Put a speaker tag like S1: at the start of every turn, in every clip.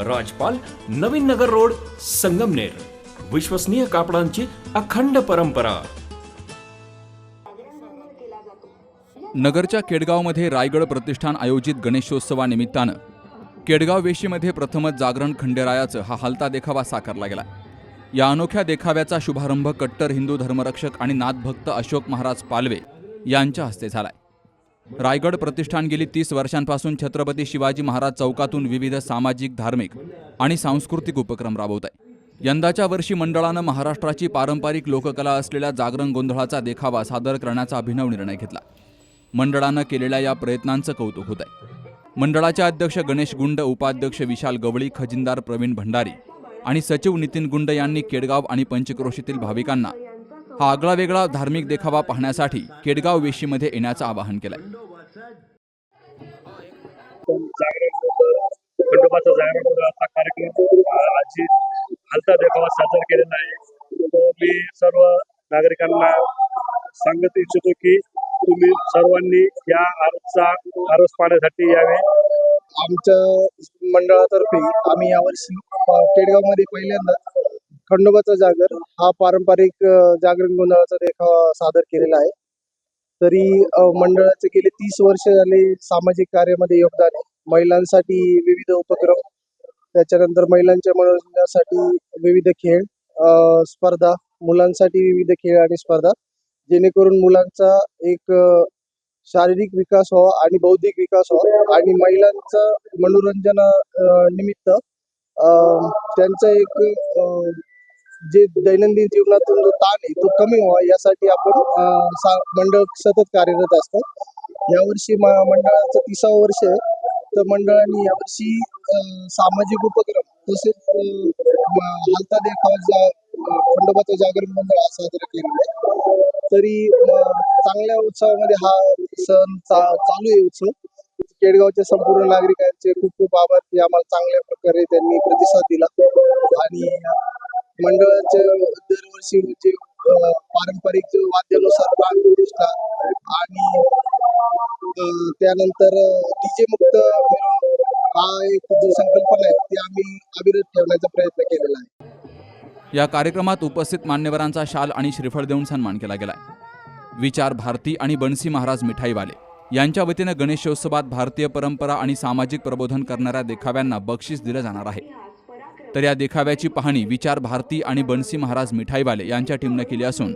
S1: राजपाल Navin Nagar road Sangamner. विश्वसनीय कापडांची अखंड परंपरा.
S2: नगरच्या केडगावमध्ये रायगड प्रतिष्ठान आयोजित गणेशोत्सवानिमित्तानं केडगाव वेशीमध्ये प्रथमच जागरण खंडेरायाचं हा हलता देखावा साकारला गेला. या अनोख्या देखाव्याचा शुभारंभ कट्टर हिंदू धर्मरक्षक आणि नाथभक्त अशोक महाराज पालवे यांच्या हस्ते झालाय. रायगड प्रतिष्ठान गेली तीस वर्षांपासून छत्रपती शिवाजी महाराज चौकातून विविध सामाजिक धार्मिक आणि सांस्कृतिक उपक्रम राबवत आहे. यंदाच्या वर्षी मंडळानं महाराष्ट्राची पारंपरिक लोककला असलेल्या जागरण गोंधळाचा देखावा सादर करण्याचा अभिनव निर्णय घेतला. मंडळानं केलेल्या या प्रयत्नांचं कौतुक होत आहे मंडळाचे अध्यक्ष गणेश गुंड उपाध्यक्ष विशाल गवळी खजिनदार प्रवीण भंडारी आणि सचिव नितीन गुंड यांनी केडगाव आणि पंचक्रोशीतील भाविकांना हा आगळा वेगळा धार्मिक देखावा पाहण्यासाठी केडगाव वेशीमध्ये येण्याचं आवाहन केलंय.
S3: जागरण खंडोबाचा जागरण होता असा कार्यक्रम आजची हलता देखावा सादर केलेला आहे. तो मी सर्व नागरिकांना सांगत इच्छितो की तुम्ही सर्वांनी या आरसचा आरस पाहण्यासाठी यावे.
S4: आमच्या मंडळातर्फे आम्ही यावर्षी केडगावमध्ये पहिल्यांदा खंडोबाचा जागर हा पारंपरिक जागरण गोंधळाचा देखावा सादर केलेला आहे. तरी मंडळाचे गेले तीस वर्ष झाले सामाजिक कार्यामध्ये योगदान आहे. महिलांसाठी विविध उपक्रम त्याच्यानंतर महिलांच्या मनोरंजनासाठी विविध खेळ स्पर्धा मुलांसाठी विविध खेळ आणि स्पर्धा जेणेकरून मुलांचा एक शारीरिक विकास व्हावा आणि बौद्धिक विकास व्हावा आणि महिलांचा मनोरंजना निमित्त अ, त्यांचा एक जे दैनंदिन जीवनातून जो ताण आहे तो कमी व्हावा यासाठी आपण मंडळ सतत कार्यरत असतात. यावर्षी मंडळाचं तिसावं वर्ष आहे. तर मंडळाने यावर्षी सामाजिक उपक्रम तसेच अ, म- हालता देखावा जा खंडोबाचं जागरण मंडळ हा साजरा केलेलं आहे. तरी चांगल्या उत्सवामध्ये हा सण चा चालू आहे उत्सव. केडगावच्या संपूर्ण नागरिकांचे खूप खूप आभार. की आम्हाला चांगल्या प्रकारे त्यांनी प्रतिसाद दिला. आणि मंडळाचे दरवर्षी म्हणजे पारंपरिक वाद्यानुसार बाण प्रतिष्ठा आणि त्यानंतर डीजे मुक्त हा एक जो संकल्पना आहे ती आम्ही अविरत ठेवण्याचा प्रयत्न केलेला आहे.
S2: या कार्यक्रमात उपस्थित मान्यवरांचा शाल आणि श्रीफळ देऊन सन्मान केला गेलाय. विचार भारती आणि बनसी महाराज मिठाईवाले यांच्या वतीनं गणेशोत्सवात भारतीय परंपरा आणि सामाजिक प्रबोधन करणाऱ्या देखाव्यांना बक्षीस दिलं जाणार आहे. तर या देखाव्याची पाहणी विचार भारती आणि बनसी महाराज मिठाईवाले यांच्या टीमनं केली असून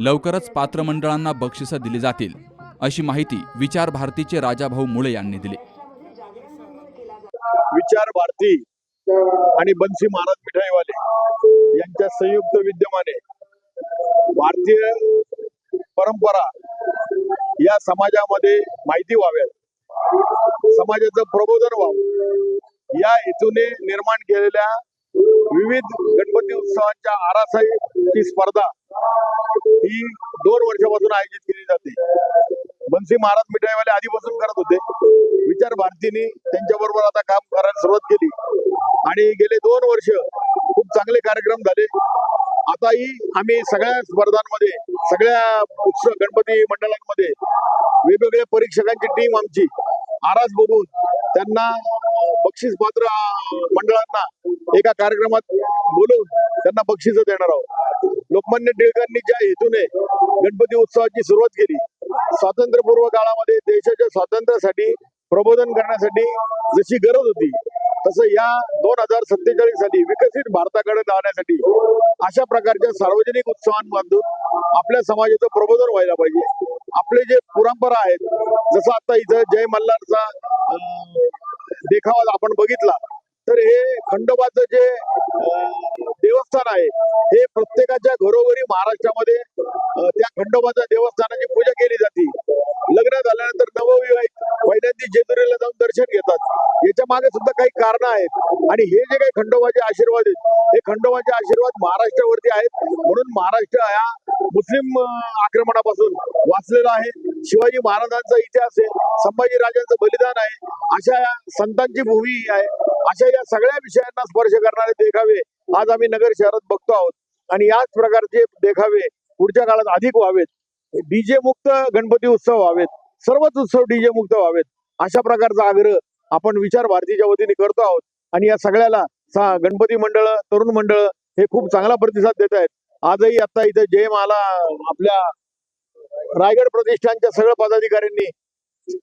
S2: लवकरच पात्र मंडळांना बक्षिसं दिली जातील अशी माहिती विचार भारतीचे राजाभाऊ मुळे यांनी दिली.
S3: विचार भारती आणि बनसी महाराज मिठाईवाले यांच्या संयुक्त विद्यमाने भारतीय परंपरा या समाजामध्ये माहिती व्हाव्यात समाजाचं प्रबोधन व्हावं. या हेतूने निर्माण केलेल्या विविध गणपती उत्सवांच्या आरासाची स्पर्धा ही दोन वर्षापासून आयोजित केली जाते. बन्सी महाराज मिठाईवाले आधीपासून करत होते. विचार भारतीने त्यांच्या बरोबर आता काम करायला सुरुवात केली. आणि गेले दोन वर्ष खूप चांगले कार्यक्रम झाले. आताही आम्ही सगळ्या स्पर्धांमध्ये सगळ्या उत्सव गणपती मंडळांमध्ये वेगवेगळ्या परीक्षकांची टीम आमची आरास बघून त्यांना बक्षीस पात्र मंडळांना एका कार्यक्रमात बोलून त्यांना बक्षीस देणार आहोत. लोकमान्य टिळकांनी ज्या हेतूने गणपती उत्सवाची सुरुवात केली स्वातंत्र्यपूर्व काळामध्ये देशाच्या स्वातंत्र्यासाठी प्रबोधन करण्यासाठी जशी गरज होती तसं या दोन हजार सत्तेचाळीस साली विकसित भारताकडे जाण्यासाठी अशा प्रकारच्या सार्वजनिक उत्सवांमधून आपल्या समाजाचं प्रबोधन व्हायला पाहिजे. आपले जे परंपरा आहेत जसं आता इथं जय मल्हारचा देखावा आपण बघितला तर हे खंडोबाचं जे देवस्थान आहे. हे प्रत्येकाच्या घरोघरी महाराष्ट्रामध्ये त्या खंडोबाच्या देवस्थानाची पूजा केली जाते. लग्न झाल्यानंतर नवविवाहित पहिल्यांदा जेजुरीला जाऊन दर्शन घेतात. याच्या मागे सुद्धा काही कारण आहेत. आणि हे जे काही खंडोबाचे आशीर्वाद आहेत हे खंडोबाचे आशीर्वाद महाराष्ट्रावरती आहेत. म्हणून महाराष्ट्र हा मुस्लिम आक्रमणापासून वाचलेला आहे. शिवाजी महाराजांचा इतिहास आहे. संभाजी राजांचं बलिदान आहे. अशा या संतांची भूमी आहे. अशा या सगळ्या विषयांना स्पर्श करणारे देखावे आज आम्ही नगर शहरात बघतो आहोत. आणि याच प्रकारचे देखावे पुढच्या काळात अधिक व्हावेत. डीजे मुक्त गणपती उत्सव व्हावेत. सर्वच उत्सव डीजे मुक्त व्हावेत. अशा प्रकारचा आग्रह आपण विचार भारतीच्या वतीने करतो आहोत. आणि या सगळ्याला गणपती मंडळ तरुण मंडळ हे खूप चांगला प्रतिसाद देत आहेत. आजही आता इथं जय माला आपल्या रायगड प्रतिष्ठानच्या सगळ्या पदाधिकाऱ्यांनी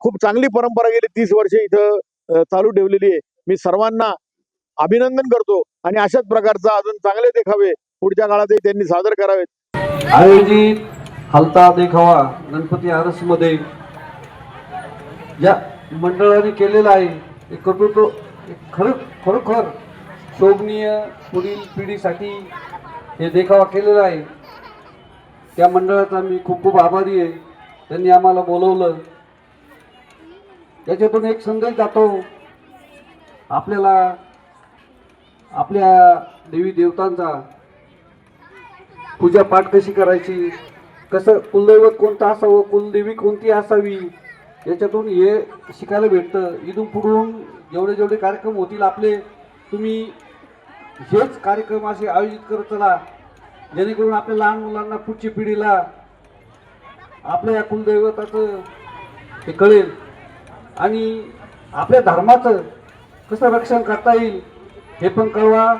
S3: खूप चांगली परंपरा गेली. तीस वर्षे इथं चालू ठेवलेली आहे. मी सर्वांना अभिनंदन करतो आणि अशाच प्रकारचा अजून चांगले देखावे पुढच्या काळातही त्यांनी सादर करावेत.
S5: आयोजित हलता देखावा गणपती आरसमध्ये या मंडळाने केलेला आहे ते कर्तृत्व खरोखर शोभनीय पुढील पिढीसाठी हे देखावा केलेला आहे. त्या मंडळाचा मी खूप खूप आभारी आहे. त्यांनी आम्हाला बोलवलं. त्याच्यातून एक संदेश जातो. आपल्याला आपल्या देवी देवतांचा पूजा पाठ कशी करायची? कसं कुलदैवत कोणतं असावं? कुलदेवी कोणती असावी? याच्यातून हे शिकायला भेटतं. इथून पुढून जेवढे जेवढे कार्यक्रम होतील आपले तुम्ही हेच कार्यक्रम असे आयोजित करत चला. जेणेकरून आपल्या लहान मुलांना पुढच्या पिढीला आपल्या या कुलदैवताचं हे कळेल. आणि आपल्या धर्माचं कसं रक्षण करता येईल? हे पण कळवा.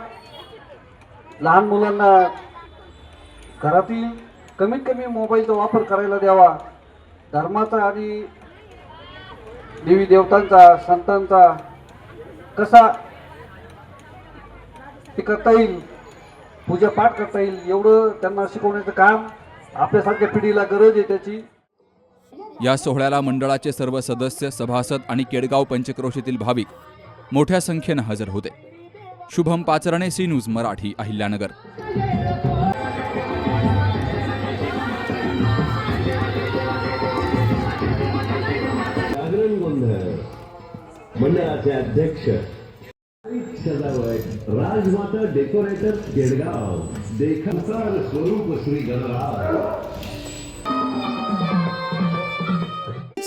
S5: लहान मुलांना घरातील कमीत कमी मोबाईलचा वापर करायला द्यावा. धर्माचा आणि देवी देवतांचा संतांचा कसा ते करता येईल पूजा पाठ करता येईल एवढं त्यांना शिकवण्याचं काम आपल्यासारख्या पिढीला गरज आहे त्याची.
S2: या सोहळ्याला मंडळाचे सर्व सदस्य सभासद आणि केडगाव पंचक्रोशीतील भाविक मोठ्या संख्येनं हजर होते. Shubham Pacharane C news Marathi Ahilyanagar.
S6: मंडळाचे अध्यक्ष. राजमाता डेकोरेटर केडगाव देखा स्वरूप श्री गणराव.